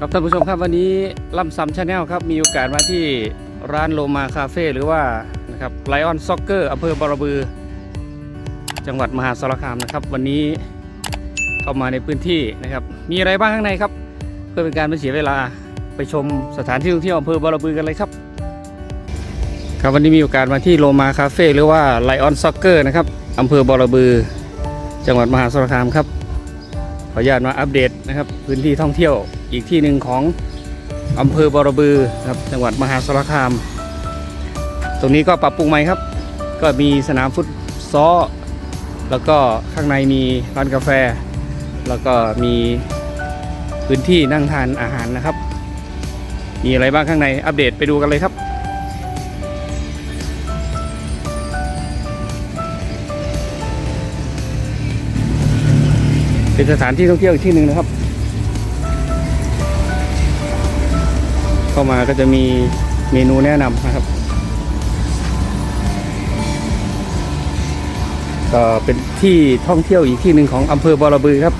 ครับท่านผู้ชมครับวันนี้ล่ำซัมชาแนลครับมีโอกาสมาที่ร้านโลมาคาเฟ่หรือว่านะครับไลออนซ็อกเกอร์อำเภอบารบือ จังหวัดมหาสารคามนะครับ วันนี้เข้ามาในพื้นที่นะครับ มีอะไรบ้างข้างในครับ เพื่อเป็นการไม่เสียเวลาไปชมสถานที่ท่องเที่ยวอำเภอบารบือกันเลยครับ ครับวันนี้มีโอกาสมาที่โลมาคาเฟ่หรือว่าไลออนซ็อกเกอร์นะครับอำเภอบารบือ จังหวัดมหาสารคามครับ ขออนุญาตมาอัปเดตนะครับ พื้นที่ท่องเที่ยวอีกที่หนึ่งของอำเภอบรบือครับจังหวัดมหาสารคาม ตรงนี้ก็ปรับปรุงใหม่ครับ ก็มีสนามฟุตซอลแล้วก็ข้างในมีร้านกาแฟ แล้วก็มีพื้นที่นั่งทานอาหารนะครับ มีอะไรบ้างข้างในอัปเดตไปดูกันเลยครับ เป็นสถานที่ท่องเที่ยวอีกที่หนึ่งนะครับ เข้ามาก็จะมีเมนูแนะนำนะครับ ก็เป็นที่ท่องเที่ยวอีกที่หนึ่งของอำเภอบอระบือครับ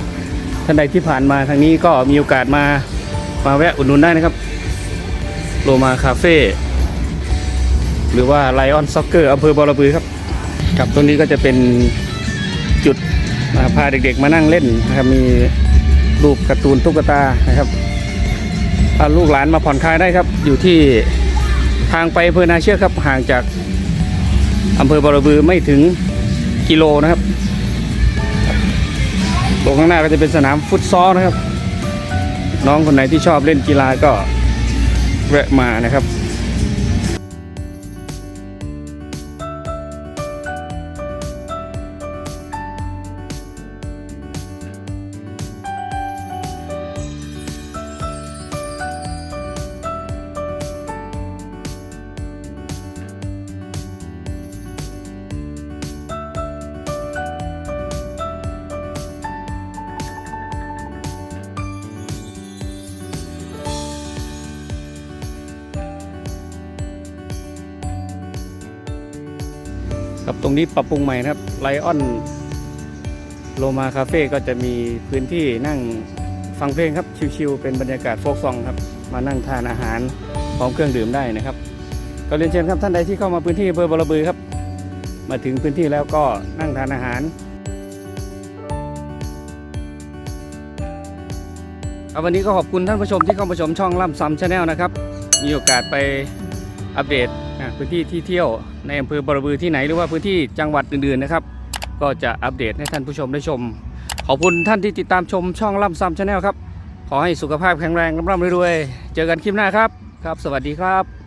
ท่านใดที่ผ่านมาทางนี้ก็มีโอกาสมามาแวะอุดหนุนได้นะครับ โลมาคาเฟ่หรือว่าไลออนซ็อกเกอร์อำเภอบอระบือครับครับตรงนี้ก็จะเป็นจุด พาเด็กๆมานั่งเล่นนะครับมีรูปการ์ตูนตุ๊กตานะครับพาลูกหลานมาผ่อนคลายได้ครับ อยู่ที่ทางไปอำเภอนาเชือกครับห่างจากอำเภอบารบือไม่ถึงกิโลนะครับตรงข้างหน้าก็จะเป็นสนามฟุตซอลนะครับ น้องคนไหนที่ชอบเล่นกีฬาก็แวะมานะครับ ครับตรงนี้ปรับปรุงใหม่นะครับไลออนโลมาคาเฟ่ก็จะมีพื้นที่นั่งฟังเพลงครับชิวๆเป็นบรรยากาศโฟกซองครับมานั่งทานอาหารพร้อมเครื่องดื่มได้นะครับ ก็เรียนเชิญครับท่านใดที่เข้ามาพื้นที่อำเภอบรบือครับ มาถึงพื้นที่แล้วก็นั่งทานอาหาร ครับวันนี้ก็ขอบคุณท่านผู้ชมที่เข้ามาชมช่องล่ำซัมชาแนลนะครับ มีโอกาสไปอัปเดต พื้นที่ที่เที่ยวในอำเภอบรบือที่ไหนหรือว่าพื้นที่จังหวัดอื่นๆนะครับ ก็จะอัปเดตให้ท่านผู้ชมได้ชม ขอบคุณท่านที่ติดตามชมช่องล่ำซ้ำชาแนลครับ ขอให้สุขภาพแข็งแรงร่ำรวย เจอกันคลิปหน้าครับ ครับ สวัสดีครับ